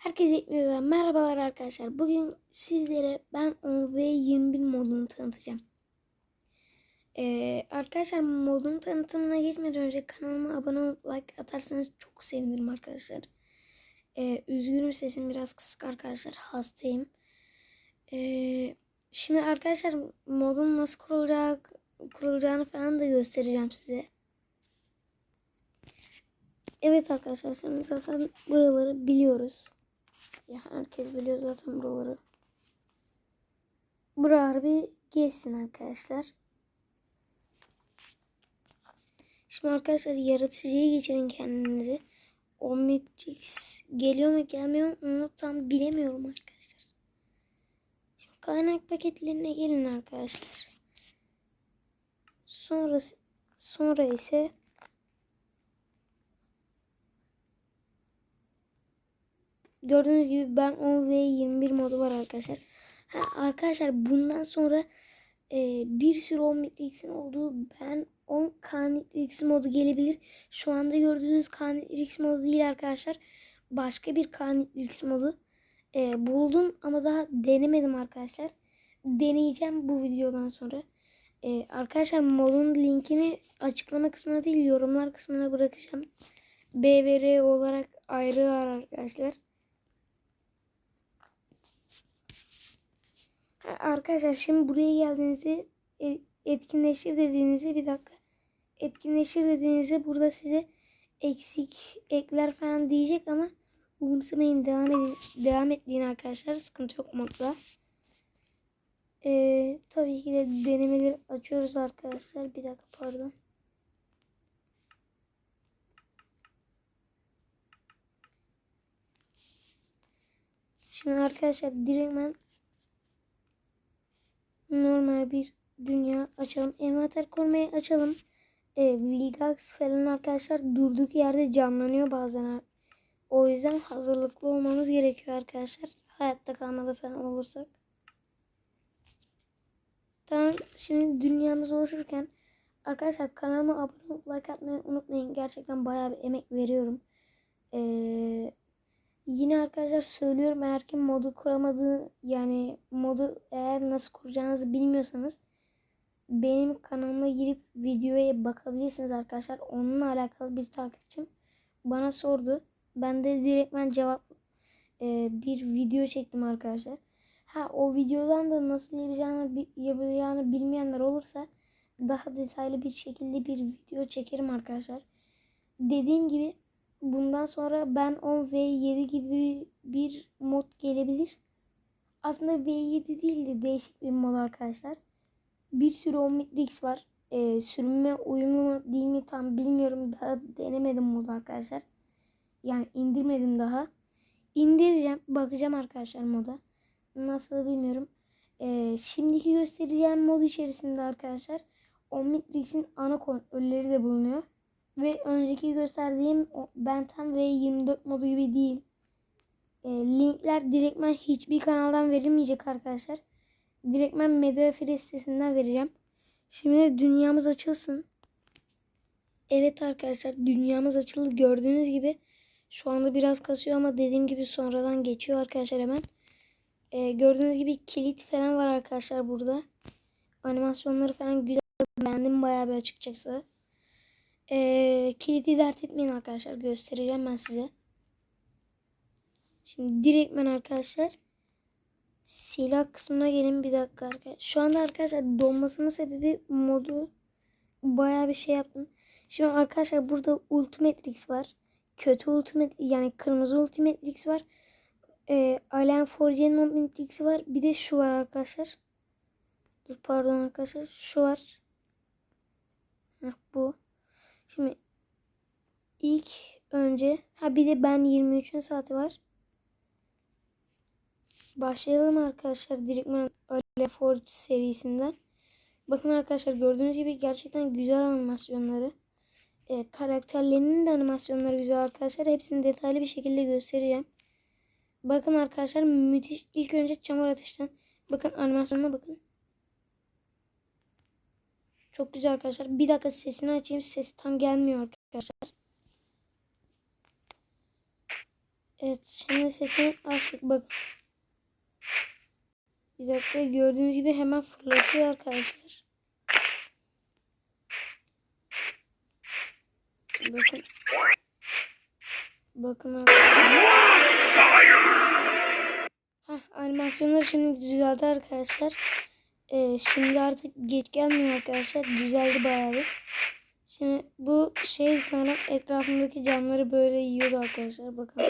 Herkese ekliyorlar. Merhabalar arkadaşlar. Bugün sizlere ben 10v21 modunu tanıtacağım. Ee, arkadaşlar modun tanıtımına geçmeden önce kanalıma abone olup like atarsanız çok sevinirim arkadaşlar. Ee, üzgünüm sesim biraz kısık arkadaşlar. Hastayım. Ee, şimdi arkadaşlar modun nasıl kurulacak, kurulacağını falan da göstereceğim size. Evet arkadaşlar şimdi zaten buraları biliyoruz. Ya herkes biliyor zaten buraları. Buralar bir geçsin arkadaşlar. Şimdi arkadaşlar yaratıcıya geçirin kendinizi. Omnitrix geliyor mu gelmiyor mu onu tam bilemiyorum arkadaşlar. Şimdi kaynak paketlerine gelin arkadaşlar. Sonra sonra ise Gördüğünüz gibi ben 10 ve 21 modu var arkadaşlar. Ha, arkadaşlar bundan sonra e, bir sürü 10 Matrix'in olduğu ben 10 K modu gelebilir. Şu anda gördüğünüz K modu değil arkadaşlar. Başka bir K modu e, buldum ama daha denemedim arkadaşlar. Deneyeceğim bu videodan sonra. E, arkadaşlar modun linkini açıklama kısmına değil yorumlar kısmına bırakacağım. B ve R olarak ayrı var arkadaşlar. Arkadaşlar şimdi buraya geldiğinizde e, etkinleştir dediğinizde bir dakika. Etkinleştir dediğinizde burada size eksik ekler falan diyecek ama umursamayın devam edin, devam ettiğin arkadaşlar sıkıntı yok modda. Ee, tabii ki de denemeleri açıyoruz arkadaşlar. Bir dakika pardon. Şimdi arkadaşlar direktmen bir dünya açalım. Envanter korumayı açalım. E, Vilgax falan arkadaşlar durduk yerde canlanıyor bazen. O yüzden hazırlıklı olmamız gerekiyor arkadaşlar. Hayatta kalmalı falan olursak. Tamam şimdi dünyamız oluşurken arkadaşlar kanalıma abone olup like atmayı unutmayın. Gerçekten bayağı bir emek veriyorum. Eee Yine arkadaşlar söylüyorum eğer ki modu kuramadığı yani modu eğer nasıl kuracağınızı bilmiyorsanız benim kanalıma girip videoya bakabilirsiniz arkadaşlar. Onunla alakalı bir takipçim bana sordu. Ben de direktmen cevap e, bir video çektim arkadaşlar. Ha o videodan da nasıl yapacağını, yapacağını bilmeyenler olursa daha detaylı bir şekilde bir video çekerim arkadaşlar. Dediğim gibi bundan sonra ben 10 ve 7 gibi bir mod gelebilir. Aslında V7 değil de değişik bir mod arkadaşlar. Bir sürü Omnitrix var. Ee, sürünme uyumlu mu değil mi tam bilmiyorum. Daha denemedim mod arkadaşlar. Yani indirmedim daha. İndireceğim. Bakacağım arkadaşlar moda. Nasıl bilmiyorum. Ee, şimdiki göstereceğim mod içerisinde arkadaşlar Omnitrix'in ana kontrolleri de bulunuyor. Ve önceki gösterdiğim Benten V24 modu gibi değil. E, linkler direktmen hiçbir kanaldan verilmeyecek arkadaşlar. Direktmen Mediafire sitesinden vereceğim. Şimdi dünyamız açılsın. Evet arkadaşlar dünyamız açıldı. Gördüğünüz gibi şu anda biraz kasıyor ama dediğim gibi sonradan geçiyor arkadaşlar hemen. E, gördüğünüz gibi kilit falan var arkadaşlar burada. Animasyonları falan güzel. Beğendim bayağı bir açıkçası. Ee, kilidi dert etmeyin arkadaşlar. Göstereceğim ben size. Şimdi direktmen arkadaşlar silah kısmına gelin bir dakika arkadaşlar. Şu anda arkadaşlar donmasının sebebi modu bayağı bir şey yaptım. Şimdi arkadaşlar burada Ultimatrix var. Kötü Ultimate yani kırmızı Ultimatrix var. Ee, Alien Forge'nin Ultimatrix'i var. Bir de şu var arkadaşlar. Dur pardon arkadaşlar. Şu var. Heh, bu. Şimdi ilk önce ha bir de ben 23. saati var. Başlayalım arkadaşlar direktmen Ale Forge serisinden. Bakın arkadaşlar gördüğünüz gibi gerçekten güzel animasyonları. E, karakterlerinin de animasyonları güzel arkadaşlar. Hepsini detaylı bir şekilde göstereceğim. Bakın arkadaşlar müthiş. İlk önce çamur ateşten. Bakın animasyonuna bakın. Çok güzel arkadaşlar. Bir dakika sesini açayım. Ses tam gelmiyor arkadaşlar. Evet şimdi sesini açtık bakın. Bir dakika gördüğünüz gibi hemen fırlatıyor arkadaşlar. Bakın. Bakın arkadaşlar. Hah, animasyonları şimdi düzeldi arkadaşlar. Ee, şimdi artık geç gelmiyor arkadaşlar. Düzeldi bayağı bir. Şimdi bu şey sanırım etrafındaki camları böyle yiyordu arkadaşlar. Bakın.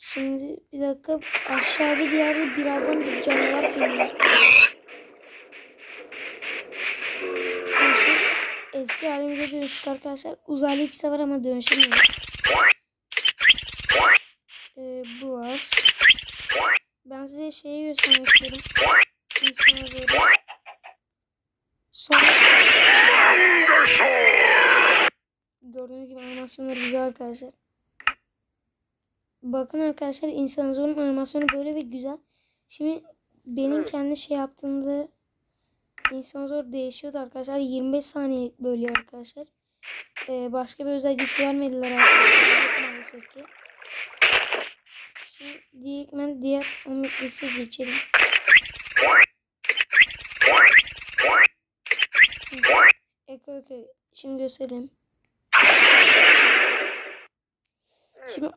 Şimdi bir dakika aşağıda bir yerde birazdan bir canavar gelir. Eski halimize dönüştük arkadaşlar. Uzaylı ikisi var ama dönüşemiyor. Ee, bu var. Ben size şeyi göstermek istiyorum. İnsana böyle. Sonra gördüğünüz gibi animasyonları güzel arkadaşlar. Bakın arkadaşlar insan zorun animasyonu böyle ve güzel. Şimdi benim kendi şey yaptığımda insan zor değişiyordu arkadaşlar. 25 saniye bölüyor arkadaşlar. Ee, başka bir özel güç vermediler arkadaşlar. Şimdi direktmen diğer ometrisi geçelim. Eko eko. Şimdi göstereyim. Şimdi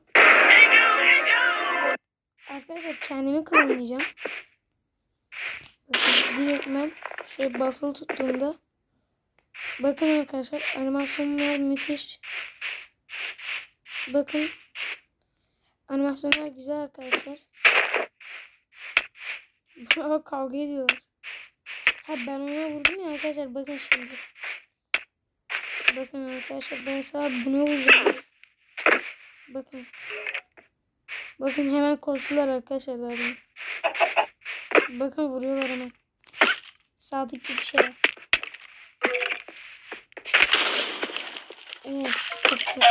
arkadaşlar kendimi klonlayacağım. Direktmen şöyle basılı tuttuğumda bakın arkadaşlar animasyonlar müthiş. Bakın animasyonlar güzel arkadaşlar. Aa, kavga ediyorlar. Ha ben ona vurdum ya arkadaşlar bakın şimdi. Bakın arkadaşlar ben sana buna vurdum. Bakın. Bakın hemen korktular arkadaşlar zaten. Bakın vuruyorlar hemen. Sadık gibi bir şey. Oo, çok tatlı.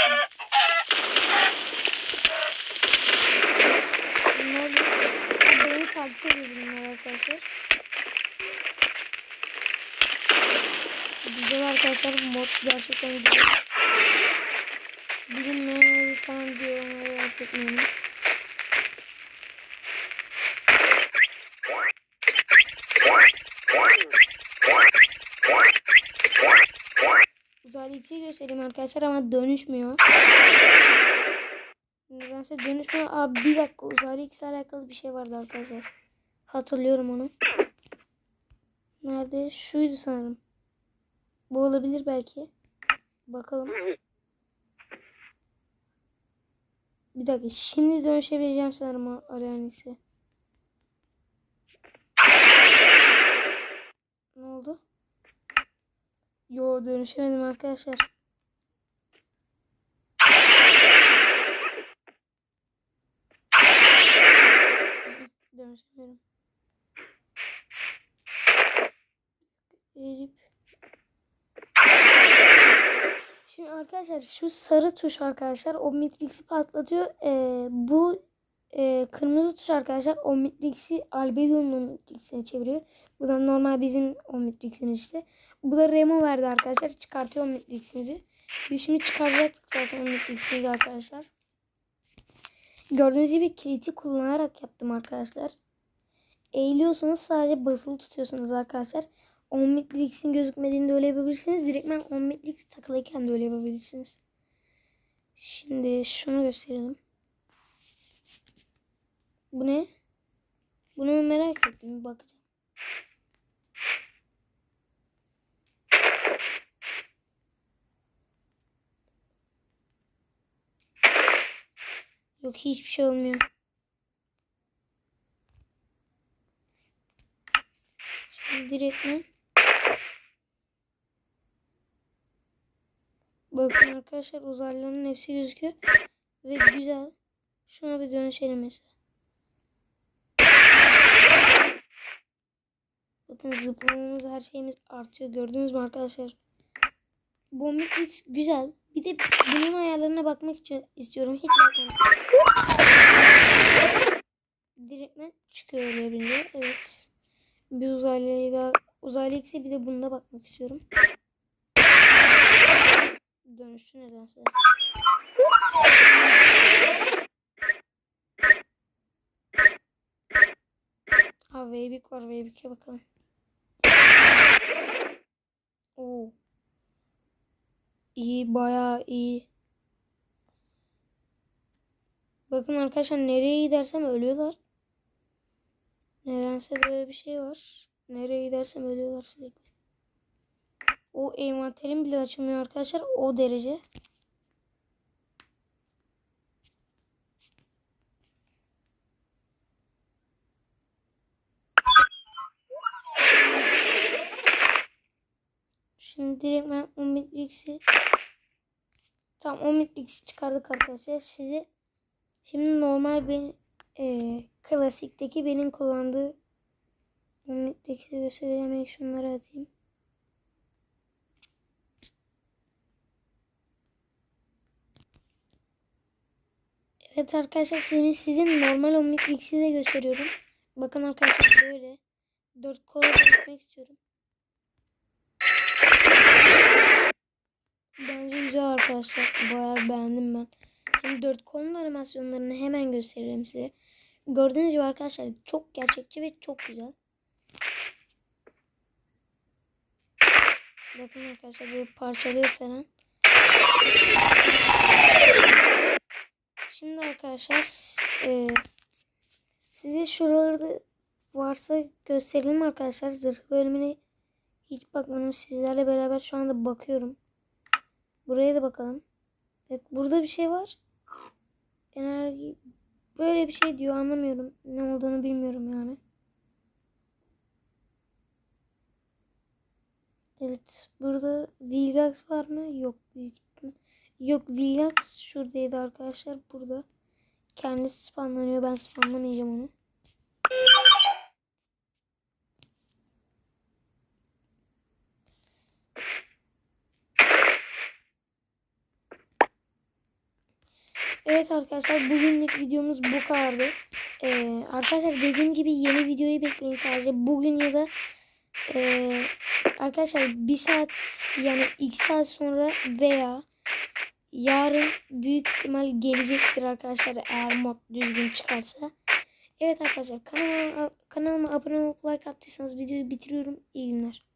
Takip bunlar arkadaşlar. Güzel arkadaşlar bu mod gerçekten güzel. Bilinmeyen falan diyor onları merak etmeyin. Uzaylı göstereyim arkadaşlar ama dönüşmüyor. Nedense dönüşmüyor. Abi bir dakika uzaylı ikisi alakalı bir şey vardı arkadaşlar. Hatırlıyorum onu. Nerede? Şuydu sanırım. Bu olabilir belki. Bakalım. Bir dakika. Şimdi dönüşebileceğim sanırım o Arayanix'e. Ne oldu? Yo dönüşemedim arkadaşlar. Dönüşemiyorum. Eğilip Şimdi arkadaşlar şu sarı tuş arkadaşlar o Matrix'i patlatıyor. Ee, bu e, kırmızı tuş arkadaşlar o Matrix'i Albedo'nun Matrix'ine çeviriyor. Bu da normal bizim o Matrix'imiz işte. Bu da Remo verdi arkadaşlar. Çıkartıyor o Matrix'imizi. Biz şimdi çıkaracaktık zaten o Matrix'imizi arkadaşlar. Gördüğünüz gibi kiliti kullanarak yaptım arkadaşlar. Eğiliyorsunuz sadece basılı tutuyorsunuz arkadaşlar. 10 Matrix'in gözükmediğinde öyle yapabilirsiniz. Direktmen 10 Matrix takılıyken de öyle yapabilirsiniz. Şimdi şunu gösterelim. Bu ne? Bunu merak ettim. Bakacağım. Yok hiçbir şey olmuyor. Direktmen Bakın arkadaşlar uzaylıların hepsi gözüküyor. Ve güzel. Şuna bir dönüşelim mesela. Bakın zıplamamız her şeyimiz artıyor. Gördünüz mü arkadaşlar? Bu Matrix güzel. Bir de bunun ayarlarına bakmak için istiyorum. Hiç bakmadım. Direktmen çıkıyor öyle. Evet. Bir uzaylıya da uzaylı ikisi bir de bunda bakmak istiyorum. Dönüştü nedense. Ha Veybik var. Veybik'e bakalım. Oo. İyi bayağı iyi. Bakın arkadaşlar nereye gidersem ölüyorlar. Nedense böyle bir şey var. Nereye gidersem ölüyorlar sürekli. O envanterim bile açılmıyor arkadaşlar. O derece. Şimdi direkt ben Omnitrix'i Tamam Omnitrix'i çıkardık arkadaşlar. Size şimdi normal bir e, klasikteki benim kullandığı Omnitrix'i göstereceğim. Şunları atayım. Evet arkadaşlar sizin, sizin normal Omnitrix'i de gösteriyorum. Bakın arkadaşlar böyle. Dört kola dönüşmek istiyorum. Bence güzel arkadaşlar. Bayağı beğendim ben. Şimdi dört kolun animasyonlarını hemen göstereyim size. Gördüğünüz gibi arkadaşlar çok gerçekçi ve çok güzel. Bakın arkadaşlar böyle parçalıyor falan. Şimdi arkadaşlar e, size şuraları da varsa gösterelim arkadaşlar. Zırh bölümüne hiç bakmadım. Sizlerle beraber şu anda bakıyorum. Buraya da bakalım. Evet burada bir şey var. Enerji böyle bir şey diyor anlamıyorum. Ne olduğunu bilmiyorum yani. Evet burada Vilgax var mı? Yok büyük ihtimal. Yok Vilgax şuradaydı arkadaşlar. Burada. Kendisi spamlanıyor. Ben spamlamayacağım onu. Evet arkadaşlar bugünlük videomuz bu kadardı. Ee, arkadaşlar dediğim gibi yeni videoyu bekleyin sadece. Bugün ya da e, arkadaşlar bir saat yani iki saat sonra veya yarın büyük ihtimal gelecektir arkadaşlar eğer mod düzgün çıkarsa. Evet arkadaşlar kanalıma, kanalıma abone olup like attıysanız videoyu bitiriyorum. İyi günler.